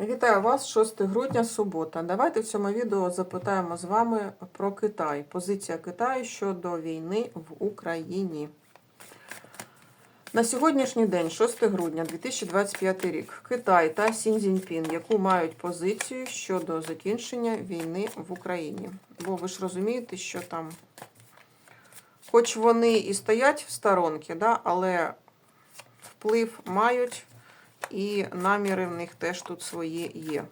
Вітаю вас, 6 грудня, субота. Давайте в цьому відео запитаємо з вами про Китай. Позиція Китаю щодо війни в Україні. На сьогоднішній день, 6 грудня 2025 рік, Китай та Сін Цзіньпін, яку мають позицію щодо закінчення війни в Україні. Бо ви ж розумієте, що там, хоч вони і стоять в сторонки, да, але вплив мають. І наміри в них теж тут свої є.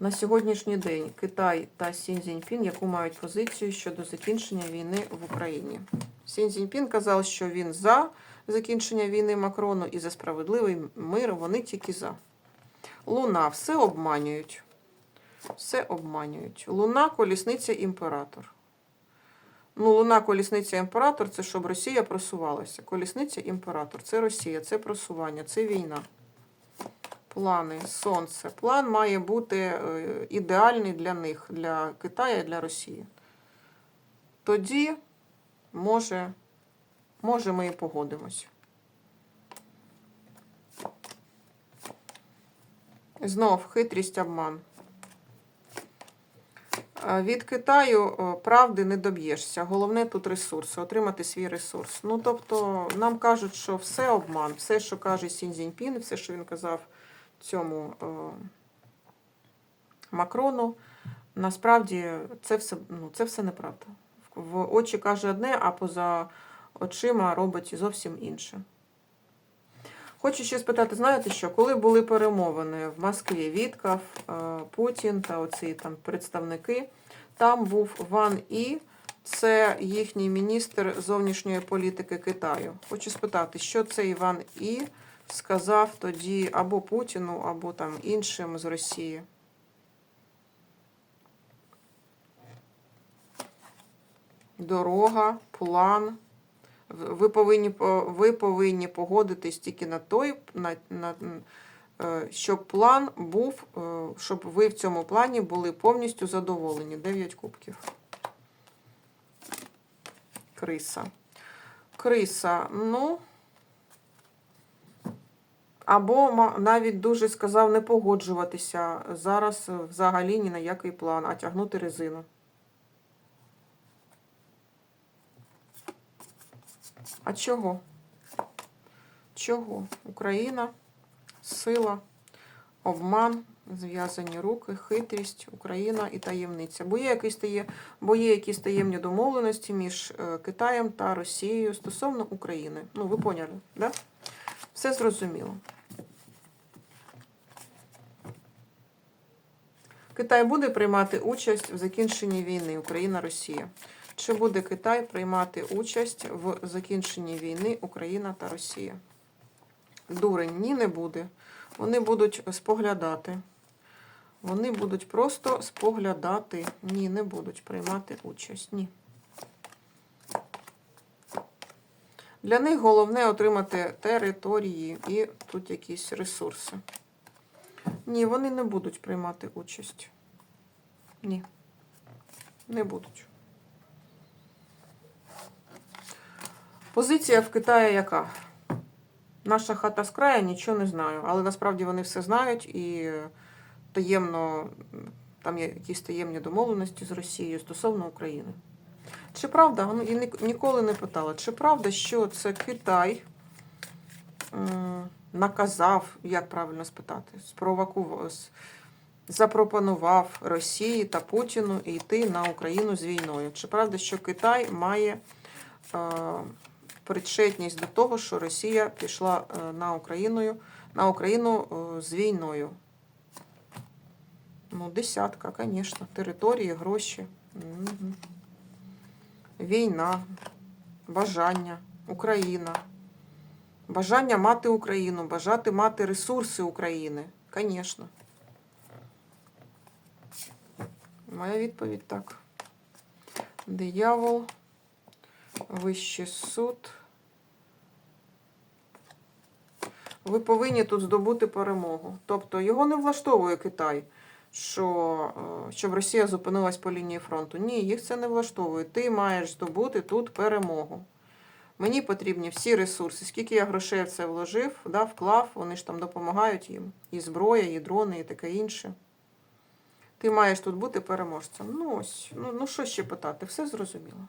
На сьогоднішній день Китай та Сін Цзіньпін, яку мають позицію щодо закінчення війни в Україні. Сін Цзіньпін казав, що він за закінчення війни Макрону і за справедливий мир, вони тільки за. Луна все обманюють. Все обманюють. Луна колісниця імператор. Ну, луна, колісниця імператор це щоб Росія просувалася. Колісниця імператор це Росія, це просування, це війна. Плани, сонце. План має бути е, ідеальний для них, для Китаю і для Росії. Тоді, може, може ми і погодимось. Знов хитрість обман. Е, Від Китаю е, правди не доб'єшся. Головне тут ресурси, отримати свій ресурс. Ну, тобто, нам кажуть, що все обман, все, що каже Сінь Цзіньпін, все, що він казав цьому е, Макрону, насправді це все, ну, це все неправда. В очі каже одне, а поза очима робить зовсім інше. Хочу ще спитати, знаєте що, коли були перемовини в Москві Віткав, е, Путін та оці там представники, там був Ван І, це їхній міністр зовнішньої політики Китаю. Хочу спитати, що цей Ван І сказав тоді або Путіну, або там іншим з Росії. Дорога, план. Ви повинні ви повинні погодитись тільки на той, на, на, е, щоб план був, е, щоб ви в цьому плані були повністю задоволені. 9 кубків. Криса. Криса, ну. Або навіть дуже сказав не погоджуватися зараз взагалі ні на який план, а тягнути резину. А чого? Чого? Україна, сила, обман, зв'язані руки, хитрість, Україна і таємниця. Бо є якісь, тає, бо є якісь таємні домовленості між е, Китаєм та Росією стосовно України. Ну, ви поняли, да? Все зрозуміло. Китай буде приймати участь в закінченні війни Україна-Росія. Чи буде Китай приймати участь в закінченні війни Україна та Росія? Дурень, ні, не буде. Вони будуть споглядати. Вони будуть просто споглядати. Ні, не будуть приймати участь. Ні. Для них головне отримати території і тут якісь ресурси. Ні, вони не будуть приймати участь. Ні. Не будуть. Позиція в Китаї яка? Наша хата з краю, нічого не знаю. Але насправді вони все знають і таємно, там є якісь таємні домовленості з Росією стосовно України. Чи правда, ну, і ніколи не питала, чи правда, що це Китай наказав, як правильно спитати, спровокував, запропонував Росії та Путіну йти на Україну з війною? Чи правда, що Китай має е, причетність до того, що Росія пішла е, на Україну, на Україну е, з війною. Ну, десятка, звісно. Території, гроші. Мгм. Війна, бажання, Україна. Бажання мати Україну, бажати мати ресурси України. Звісно. Моя відповідь так. Диявол. Вищий суд. Ви повинні тут здобути перемогу. Тобто його не влаштовує Китай, що, е, щоб Росія зупинилась по лінії фронту. Ні, їх це не влаштовує. Ти маєш здобути тут перемогу. Мені потрібні всі ресурси. Скільки я грошей в це вложив, да, вклав, вони ж там допомагають їм. І зброя, і дрони, і таке інше. Ти маєш тут бути переможцем. Ну ось, ну, ну що ще питати? Все зрозуміло.